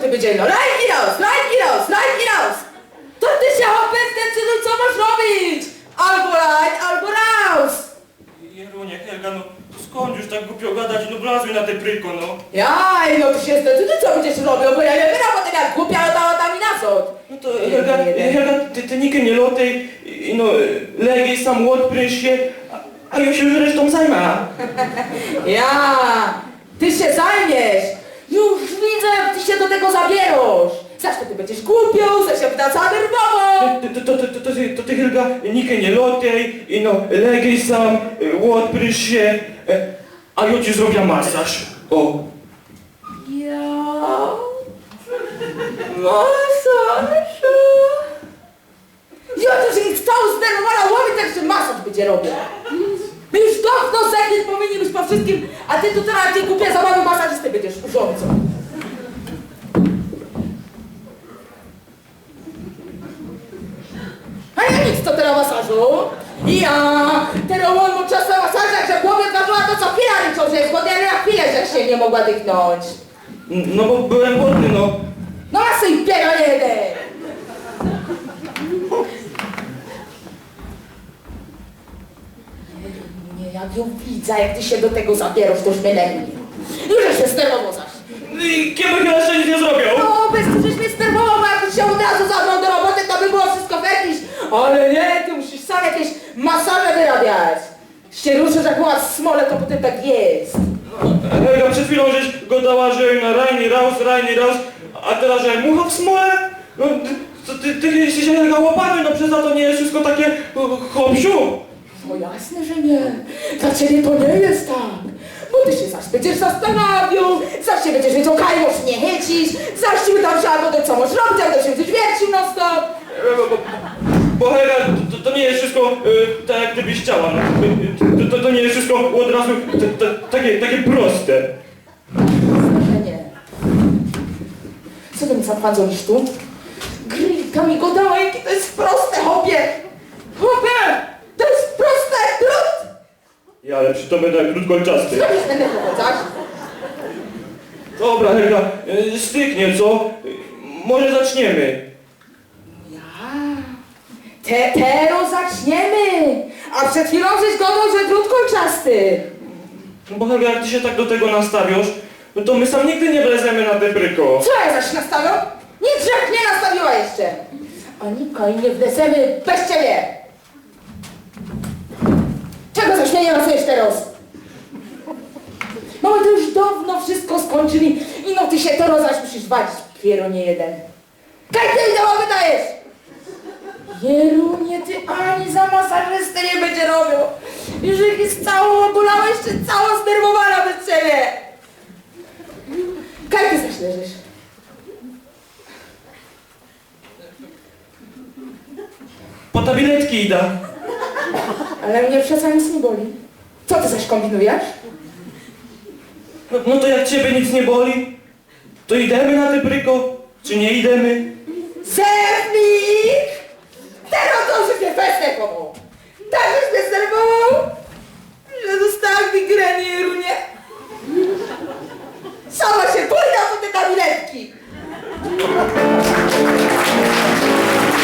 Tym będzie no, lajki roz, lajki roz, lajki roz. To ty się hopy zdecyduj, co masz robić. Albo lajk, albo raus. Jerunie, Helga, no skąd już tak głupio gadać? No wlazły na te pryko, no. Jaj, no ty się zdecyduj, co będziesz robił, bo ja nie a potem jak głupia, to tam i na co. No to Helga, Helga, ty, ty nikę nie lotej, i no legiej sam odprysz się, a, a ja się już resztą zajmę. Ja, ty się zajmiesz. Już widzę, jak ty się do tego zabierasz. To ty będziesz głupią, zaś się pyta cała nerwowo. To, to, to, to, to, ty- to ty Helga nikę nie lotej, i no legiej sam, odprysz się, e, a ja ci zrobię masaż. O. Ja, masażu. Ja to się całą zdenerwowana łowi, tak że masaż będzie robił. My już dawno zechnieć powinni być po wszystkim, a ty tu teraz ty głupia zabawy masażysty urządzą. A ja nic to teraz masażu. Ja, teraz on mu czasem masaż, jak że głowie zażyła, to co chwila ryczą, że jest głodny, na chwilę, że się nie mogła dychnąć. No bo byłem głodny, no. No a syj piero jeden! Nie, jak ją widzę, jak ty się do tego zabierasz, to już mnie lęknie. Już się zaś. I kiedy chyba jeszcze nic nie zrobił? No, bez żeś mnie zdenerwował, bo jakbyś się od razu zabrał do roboty, to by było wszystko fekiś. Ale nie, ty musisz sam jakieś masaże wyrabiać. Się ruszysz jak była smole, to potem tak jest. Helga, przed chwilą żeś go dała, że na rajny raus, rajny raus, a teraz, że mucha w smole? No, ty, ty, ty jesteś Helga łapany, no przez to nie jest wszystko takie o, hopsiu. No jasne, że nie. Dla ciebie to nie jest tak. Bo ty się zaś będziesz zastanawiał, zaś się będziesz wiedział, kaj możesz nie chycić, zaś ci tam się to co możesz robić, albo się będziesz wiercił non stop. E, Bo, Helga, to, to nie jest wszystko y, tak, jak ty byś chciała. No. Y, To, to, to nie jest wszystko od razu t, t, takie, takie proste. Nie. Co ty mi zapandzolisz tu? Grylka mi go dała, jakie to jest proste, hopie! Hopie! To jest proste jak drut! Ja, ale przy to będę będę powiedzieć? Dobra, Helga, y, styknie, co? Może zaczniemy. Ja. Te, teraz zaczniemy! A przed chwilą żeś gadał, że drut kolczasty! No bo Helga, jak ty się tak do tego nastawiasz, no to my sam nigdy nie wlezemy na te bryko. Co ja zaś nastawiał? Nic żech nie nastawiła jeszcze! Anika i nie wlezemy bez ciebie! Teraz? No my to już dawno wszystko skończyli i no ty się teraz zaś musisz wadzić, piero nie jeden. Kaj ty mi to wydajesz? Jerunie, ty ani za masażystę nie będzie robił. Już jak jest całą obolała, jeszcze cała zdenerwowana bez ciebie. Kaj ty zaś leżysz? Po tabletki idę. Ale mnie przecież nic nie boli. Co ty zaś kombinujesz? No, no to jak ciebie nic nie boli, to idziemy na te bryko, czy nie idziemy? Zernik!